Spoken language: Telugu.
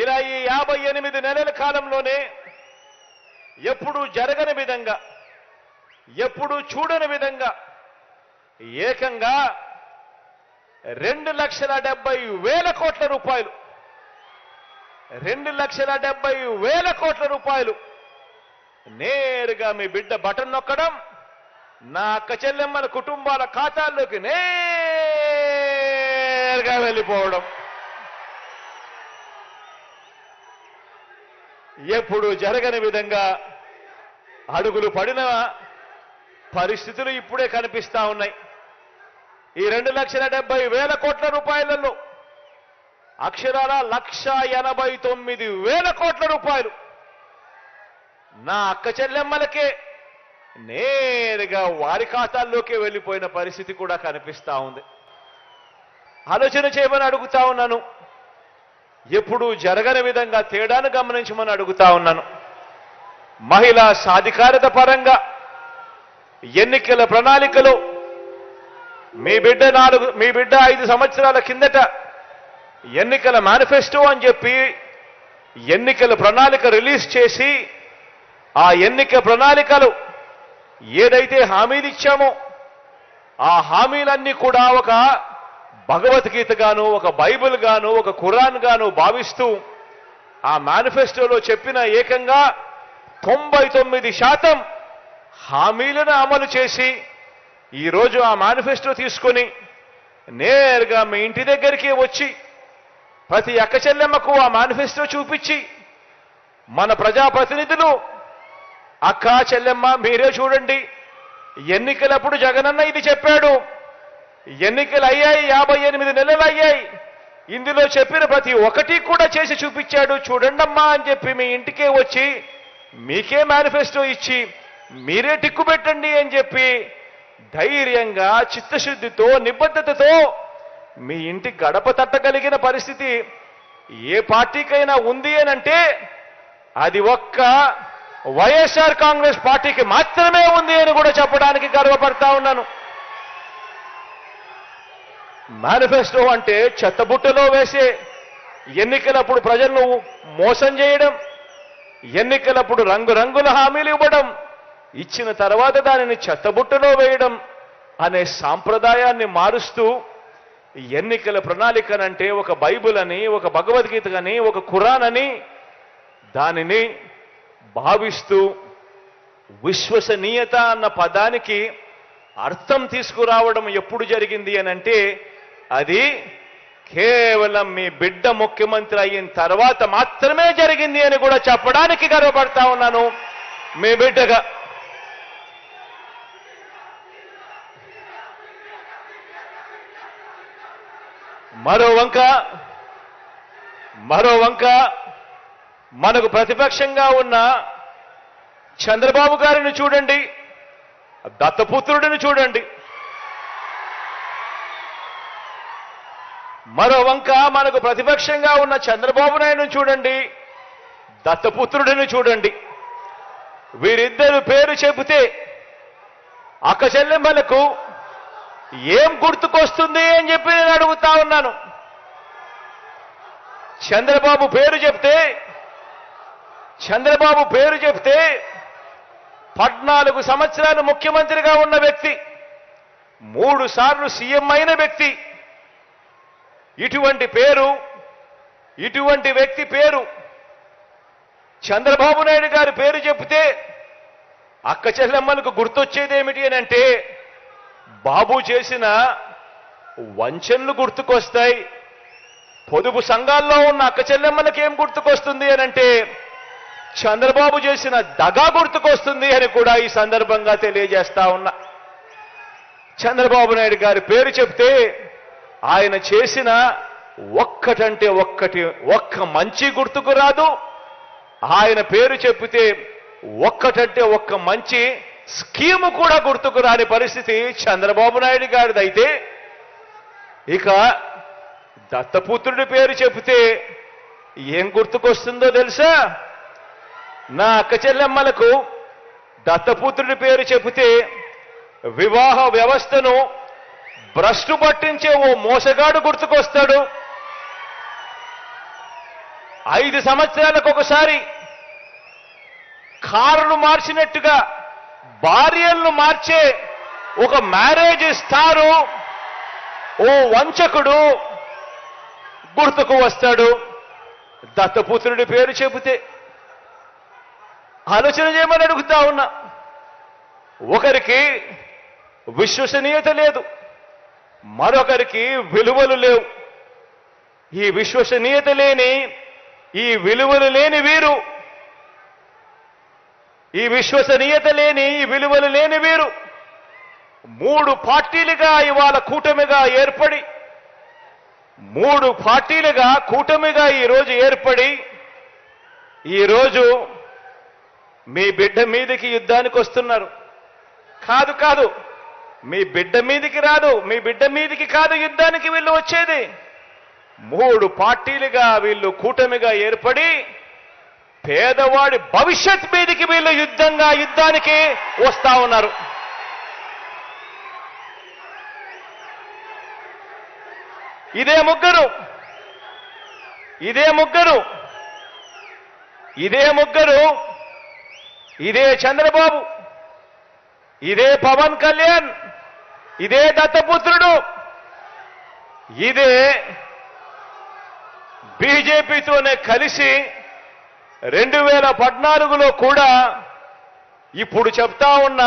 ఇలా ఈ యాభై ఎనిమిది నెలల కాలంలోనే ఎప్పుడు జరగని విధంగా ఎప్పుడు చూడని విధంగా ఏకంగా రెండు లక్షల డెబ్బై వేల కోట్ల రూపాయలు రెండు లక్షల డెబ్బై వేల కోట్ల రూపాయలు నేరుగా మీ బిడ్డ బటన్ నొక్కడం నా అక్క చెల్లెమ్మల కుటుంబాల ఖాతాల్లోకి నేరుగా వెళ్ళిపోవడం. ఎప్పుడు జరగని విధంగా అడుగులు పడిన పరిస్థితులు ఇప్పుడే కనిపిస్తా ఉన్నాయి. ఈ రెండు లక్షల డెబ్బై వేల కోట్ల రూపాయలలో అక్షరాల లక్ష ఎనభై తొమ్మిది వేల కోట్ల రూపాయలు నా అక్క చెల్లెమ్మలకే నేరుగా వారి ఖాతాల్లోకి వెళ్ళిపోయిన పరిస్థితి కూడా కనిపిస్తా ఉంది. ఆలోచన చేయమని అడుగుతా ఉన్నాను. ఎప్పుడూ జరగని విధంగా తేడాను గమనించమని అడుగుతా ఉన్నాను. మహిళా సాధికారత పరంగా ఎన్నికల ప్రణాళికలో మీ బిడ్డ నాలుగు మీ బిడ్డ ఐదు సంవత్సరాల కిందట ఎన్నికల మేనిఫెస్టో అని చెప్పి ఎన్నికల ప్రణాళిక రిలీజ్ చేసి ఆ ఎన్నిక ప్రణాళికలు ఏదైతే హామీలు ఇచ్చామో ఆ హామీలన్నీ కూడా ఒక భగవద్గీత గాను ఒక బైబిల్ గాను ఒక ఖురాన్ గాను భావిస్తూ ఆ మేనిఫెస్టోలో చెప్పిన ఏకంగా తొంభై తొమ్మిది శాతం హామీలను అమలు చేసి ఈరోజు ఆ మేనిఫెస్టో తీసుకొని నేరుగా మీ ఇంటి దగ్గరికి వచ్చి ప్రతి అక్క చెల్లెమ్మకు ఆ మేనిఫెస్టో చూపించి మన ప్రజాప్రతినిధులు అక్క చెల్లెమ్మ మీరే చూడండి ఎన్నికలప్పుడు జగనన్న ఇది చెప్పాడు ఎన్నికలు అయ్యాయి యాభై ఎనిమిది నెలలు అయ్యాయి ఇందులో చెప్పిన ప్రతి ఒక్కటి కూడా చేసి చూపించాడు. చూడండమ్మా అని చెప్పి మీ ఇంటికే వచ్చి మీకే మేనిఫెస్టో ఇచ్చి మీరే టిక్కు పెట్టండి అని చెప్పి ధైర్యంగా చిత్తశుద్ధితో నిబద్ధతతో మీ ఇంటి గడప తట్టగలిగిన పరిస్థితి ఏ పార్టీకైనా ఉంది అనంటే అది ఒక్క వైఎస్ఆర్ కాంగ్రెస్ పార్టీకి మాత్రమే ఉంది అని కూడా చెప్పడానికి గర్వపడతా ఉన్నాను. మేనిఫెస్టో అంటే చెత్తబుట్టలో వేసే ఎన్నికలప్పుడు ప్రజలను మోసం చేయడం ఎన్నికలప్పుడు రంగురంగుల హామీలు ఇవ్వడం ఇచ్చిన తర్వాత దానిని చెత్తబుట్టలో వేయడం అనే సాంప్రదాయాన్ని మారుస్తూ ఎన్నికల ప్రణాళికనంటే ఒక బైబిల్ అని ఒక భగవద్గీత అని ఒక ఖురాన్ అని దానిని భావిస్తూ విశ్వసనీయత అన్న పదానికి అర్థం తీసుకురావడం ఎప్పుడు జరిగింది అని అంటే అది కేవలం మీ బిడ్డ ముఖ్యమంత్రి అయిన తర్వాత మాత్రమే జరిగింది అని కూడా చెప్పడానికి గర్వపడతా ఉన్నాను. మీ బిడ్డగా. మరో వంక మరో వంక మనకు ప్రతిపక్షంగా ఉన్న చంద్రబాబు గారిని చూడండి దత్తపుత్రుడిని చూడండి. మరో వంక మనకు ప్రతిపక్షంగా ఉన్న చంద్రబాబు నాయుడుని చూడండి దత్తపుత్రుడిని చూడండి. వీరిద్దరు పేరు చెబితే అక్క చెల్లెమ్మలకు ఏం గుర్తుకొస్తుంది అని చెప్పి నేను అడుగుతా ఉన్నాను. చంద్రబాబు పేరు చెప్తే చంద్రబాబు పేరు చెప్తే పద్నాలుగు సంవత్సరాలు ముఖ్యమంత్రిగా ఉన్న వ్యక్తి మూడు సార్లు సీఎం అయిన వ్యక్తి ఇటువంటి పేరు ఇటువంటి వ్యక్తి పేరు. చంద్రబాబు నాయుడు గారి పేరు చెప్తే అక్క చెల్లెమ్మలకు గుర్తొచ్చేది ఏమిటి అని అంటే బాబు చేసిన వంచనలు గుర్తుకొస్తాయి. పొదుపు సంఘాల్లో ఉన్న అక్క చెల్లెమ్మలకి ఏం గుర్తుకొస్తుంది అని అంటే చంద్రబాబు చేసిన దగా గుర్తుకొస్తుంది అని కూడా ఈ సందర్భంగా తెలియజేస్తా ఉన్నా. చంద్రబాబు నాయుడు గారి పేరు చెప్తే ఆయన చేసిన ఒక్కటంటే ఒక్కటి ఒక్క మంచి గుర్తుకు రాదు. ఆయన పేరు చెప్పితే ఒక్కటంటే ఒక్క మంచి స్కీము కూడా గుర్తుకు రాని పరిస్థితి చంద్రబాబు నాయుడు గారిదైతే ఇక దత్తపుత్రుడి పేరు చెబితే ఏం గుర్తుకొస్తుందో తెలుసా? నా అక్క చెల్లెమ్మలకు దత్తపుత్రుడి పేరు చెబితే వివాహ వ్యవస్థను భ్రష్టు పట్టించే ఓ మోసగాడు గుర్తుకొస్తాడు. ఐదు సంవత్సరాలకు ఒకసారి కారును మార్చినట్టుగా భార్యలను మార్చే ఒక మ్యారేజ్ స్టారు ఓ వంచకుడు గుర్తుకు వస్తాడు. దత్తపుత్రుడి పేరు చెబితే ఆలోచన చేయమని అడుగుతా ఉన్నా. ఒకరికి విశ్వసనీయత లేదు. మరొకరికి విలువలు లేవు. ఈ విశ్వసనీయత లేని ఈ విలువలు లేని వీరు. ఈ విశ్వసనీయత లేని ఈ విలువలు లేని వీరు. మూడు పార్టీలుగా ఇవాళ కూటమిగా ఏర్పడి మూడు పార్టీలుగా కూటమిగా ఈరోజు ఏర్పడి ఈరోజు మీ బిడ్డ మీదకి యుద్ధానికి వస్తున్నారు. కాదు కాదు. మీ బిడ్డ మీదికి రాదు మీ బిడ్డ మీదికి కాదు యుద్ధానికి వీళ్ళు వచ్చేది. మూడు పార్టీలుగా వీళ్ళు కూటమిగా ఏర్పడి పేదవాడి భవిష్యత్ మీదికి వీళ్ళు యుద్ధంగా యుద్ధానికి వస్తా ఉన్నారు. ఇదే ముగ్గురు. ఇదే ముగ్గురు. ఇదే ముగ్గురు. ఇదే చంద్రబాబు. ఇదే పవన్ కళ్యాణ్ ఇదే దత్తపుత్రుడు ఇదే బీజేపీతోనే కలిసి రెండు వేల పద్నాలుగులో కూడా ఇప్పుడు చెప్తా ఉన్న